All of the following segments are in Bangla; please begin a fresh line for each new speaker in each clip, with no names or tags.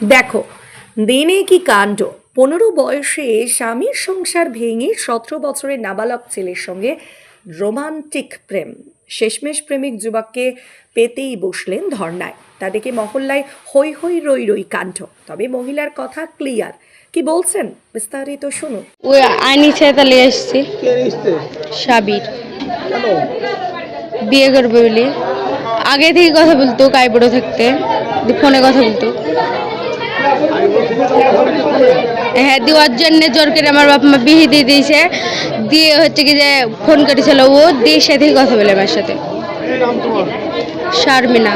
দেখো দিনে কি কাণ্ড? পনেরো বয়সে স্বামীর সংসার ভেঙে সতেরো বছরের নাবালক ছেলের সঙ্গে রোমান্টিক প্রেম। শেষমেশ প্রেমিক যুবককে পেতেই বসলেন ধর্নায়। তা দেখে মহল্লায় হৈ হৈ রই রই কাণ্ড। তবে মহিলার কথা ক্লিয়ার কি বলছেন? বিস্তারিত শুনুন।
ওই আইনি নিয়ে এসছি? সাবির। বিয়ে করবে বলে। আগে থেকে কথা বলতো কাইবড়ো থাকতে। ফোনে কথা বলতো। হ্যাঁ দেওয়ার জন্য জোর করে আমার বাপ মা বিয়ে দিয়ে দিয়েছে। দিয়ে হচ্ছে কি যে ফোন করেছিল ও, দিয়ে সাথেই কথা বলে আমার সাথে। শারমিনা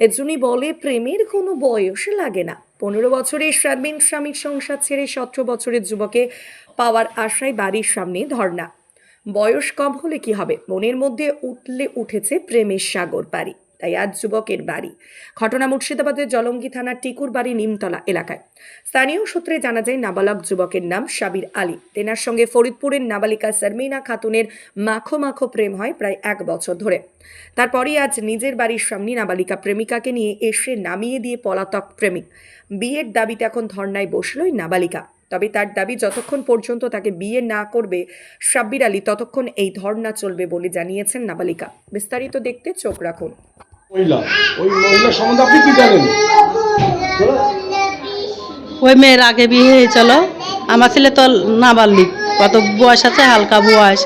এজন্যই বলে, প্রেমের কোনো বয়স লাগে না। পনেরো বছরের স্বাধীন স্বামীর সংসার ছেড়ে সতেরো বছরের যুবকে পাওয়ার আশায় বাড়ির সামনে ধর্না বয়স কম হলে কি হবে? মনের মধ্যে উঠলে উঠেছে প্রেমের সাগর বাড়ি তাই আজ যুবকের বাড়ি। ঘটনা মুর্শিদাবাদের জলঙ্গি থানার টিকুর বাড়ি নিমতলা এলাকায়। স্থানীয় সূত্রে জানা যায়, নাবালক যুবকের নাম সাবির আলী। তেনার সঙ্গে ফরিদপুরের নাবালিকা সারমিনা খাতুনের মাখো মাখো প্রেম হয় প্রায় এক বছর ধরে। তারপরই আজ নিজের বাড়ির সামনে নাবালিকা প্রেমিকাকে নিয়ে এসে নামিয়ে দিয়ে পলাতক প্রেমিক। বিয়ের দাবিতে এখন ধর্নায় বসলই নাবালিকা। তবে তার দাবি যতক্ষণ পর্যন্ত তাকে বিয়ে না করবে সাব্বির আলী ততক্ষণ এই ধর্না চলবে বলে জানিয়েছেন নাবালিকা। বিস্তারিত দেখতে চোখ রাখুন।
মহিলা ওই মহিলা সম্বন্ধে আপনি কি জানেন?
ওই মেয়ের আগে বিয়ে হয়েছিল আমার ছেলে তো নাবালিক কত বয়স আছে হালকা বয়স।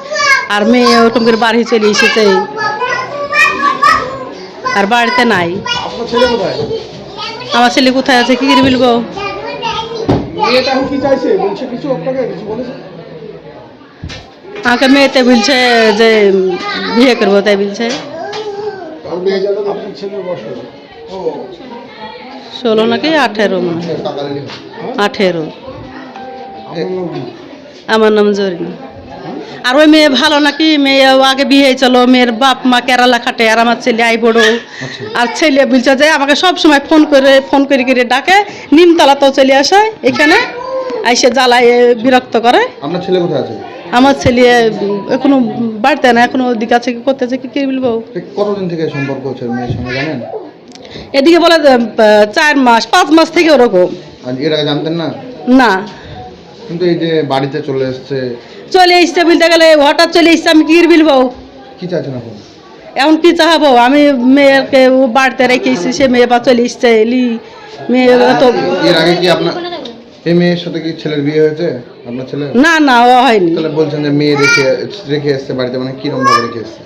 আর মেয়ে ওরকম করে বাড়ি চলে এসেছে। আর বাড়িতে নাই। আমার ছেলে কোথায় আছে কি করে বলব?
মেয়েটা এখন কি চাইছে? বলছে কিছু আপনাকে কিছু বলেছে?
আমাকে মেয়েতে বলছে যে বিয়ে করব তাই বলছে? ষোলো নাকি আঠেরো মনে হয়। আঠেরো? আমার নাম জরিনা। আর ওই মেয়ে ভালো নাকি? মেয়ে ও আগে বিয়ে হয়েছিল মেয়ের বাপ মা কেরালা খাটে আর আমার ছেলে আই বড়। আর ছেলে বলছে যে আমাকে সব সময় ফোন করে ফোন করে করে ডাকে নিমতলাতেও চলে আসে এখানে আইসে জ্বালায় বিরক্ত করে।
আপনার ছেলে কোথায় আছে?
আমার ছেলে এখনও বাড়তে না এখনও ওদিকে আছে কি করতেছে কি কি বলব?
কতদিন থেকে সম্পর্ক হচ্ছে মেয়ের সঙ্গে জানেন?
এদিকে বলে চার মাস পাঁচ মাস থেকে ওরকম।
এর আগে জানতেন না?
না।
কিন্তু এই যে বাড়িতে চলে এসছে
চলে এসছে বলতে গেলে হঠাৎ চলে এসছে আমি কি বলব?
কি চাইছেন এখন
এখন কি চাহাবো? আমি মেয়েকে ও বাড়িতে রেখে এসেছি সে মেয়ে বা চলে এসছে এলি মেয়ে তো
এর আগে কি আপনার এই মেয়ের সাথে কি ছেলের বিয়ে হয়েছে? আপনার ছেলে?
না না ও হয়নি।
তাহলে বলছেন যে মেয়ে রেখে রেখে এসছে বাড়িতে মানে কিরম ভাবে রেখে এসছে?